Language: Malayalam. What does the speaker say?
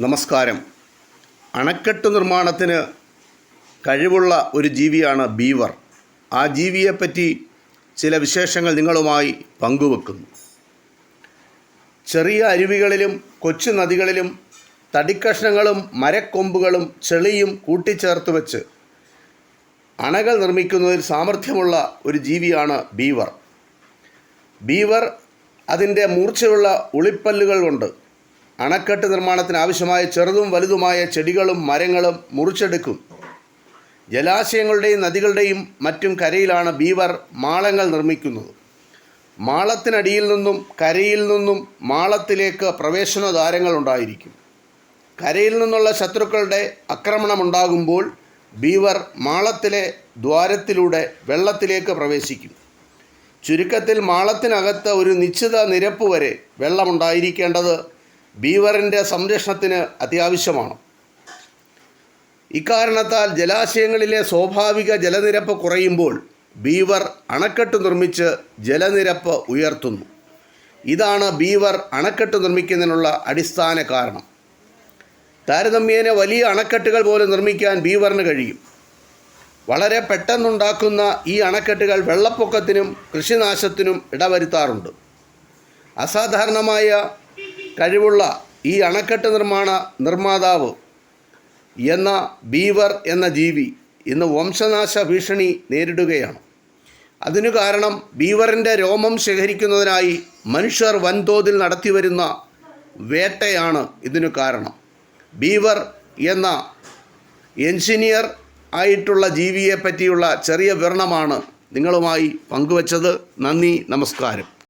നമസ്കാരം. അണക്കെട്ട് നിർമ്മാണത്തിന് കഴിവുള്ള ഒരു ജീവിയാണ് ബീവർ. ആ ജീവിയെപ്പറ്റി ചില വിശേഷങ്ങൾ നിങ്ങളുമായി പങ്കുവെക്കുന്നു. ചെറിയ അരുവികളിലും കൊച്ചു നദികളിലും തടിക്കഷ്ണങ്ങളും മരക്കൊമ്പുകളും ചെളിയും കൂട്ടിച്ചേർത്ത് വെച്ച് അണകൾ നിർമ്മിക്കുന്നതിൽ സാമർഥ്യമുള്ള ഒരു ജീവിയാണ് ബീവർ. ബീവർ അതിന്റെ മൂർച്ചയുള്ള ഉളിപ്പല്ലുകൾ കൊണ്ട് അണക്കെട്ട് നിർമ്മാണത്തിന് ആവശ്യമായ ചെറുതും വലുതുമായ ചെടികളും മരങ്ങളും മുറിച്ചെടുക്കും. ജലാശയങ്ങളുടെയും നദികളുടെയും മറ്റും കരയിലാണ് ബീവർ മാളങ്ങൾ നിർമ്മിക്കുന്നത്. മാളത്തിനടിയിൽ നിന്നും കരയിൽ നിന്നും മാളത്തിലേക്ക് പ്രവേശന ദ്വാരങ്ങൾ ഉണ്ടായിരിക്കും. കരയിൽ നിന്നുള്ള ശത്രുക്കളുടെ ആക്രമണമുണ്ടാകുമ്പോൾ ബീവർ മാളത്തിലെ ദ്വാരത്തിലൂടെ വെള്ളത്തിലേക്ക് പ്രവേശിക്കും. ചുരുക്കത്തിൽ മാളത്തിനകത്ത് ഒരു നിശ്ചിത നിരപ്പ് വരെ വെള്ളമുണ്ടായിരിക്കേണ്ടത് ബീവറിന്റെ സംരക്ഷണത്തിന് അത്യാവശ്യമാണ്. ഇക്കാരണത്താൽ ജലാശയങ്ങളിലെ സ്വാഭാവിക ജലനിരപ്പ് കുറയുമ്പോൾ ബീവർ അണക്കെട്ട് നിർമ്മിച്ച് ജലനിരപ്പ് ഉയർത്തുന്നു. ഇതാണ് ബീവർ അണക്കെട്ട് നിർമ്മിക്കുന്നതിനുള്ള അടിസ്ഥാന കാരണം. താരതമ്യേന വലിയ അണക്കെട്ടുകൾ പോലും നിർമ്മിക്കാൻ ബീവറിന് കഴിയും. വളരെ പെട്ടെന്നുണ്ടാക്കുന്ന ഈ അണക്കെട്ടുകൾ വെള്ളപ്പൊക്കത്തിനും കൃഷിനാശത്തിനും ഇടവരുത്താറുണ്ട്. അസാധാരണമായ കഴിവുള്ള ഈ അണക്കെട്ട് നിർമ്മാണ നിർമ്മാതാവ് എന്ന ബീവർ എന്ന ജീവി ഇന്ന് വംശനാശ ഭീഷണി നേരിടുകയാണ്. അതിനു കാരണം ബീവറിന്റെ രോമം ശേഖരിക്കുന്നതിനായി മനുഷ്യർ വൻതോതിൽ നടത്തിവരുന്ന വേട്ടയാണ് ഇതിനു കാരണം. ബീവർ എന്ന എൻജിനീയർ ആയിട്ടുള്ള ജീവിയെ പറ്റിയുള്ള ചെറിയ വിവരണമാണ് നിങ്ങളുമായി പങ്കുവച്ചത്. നന്ദി നമസ്കാരം.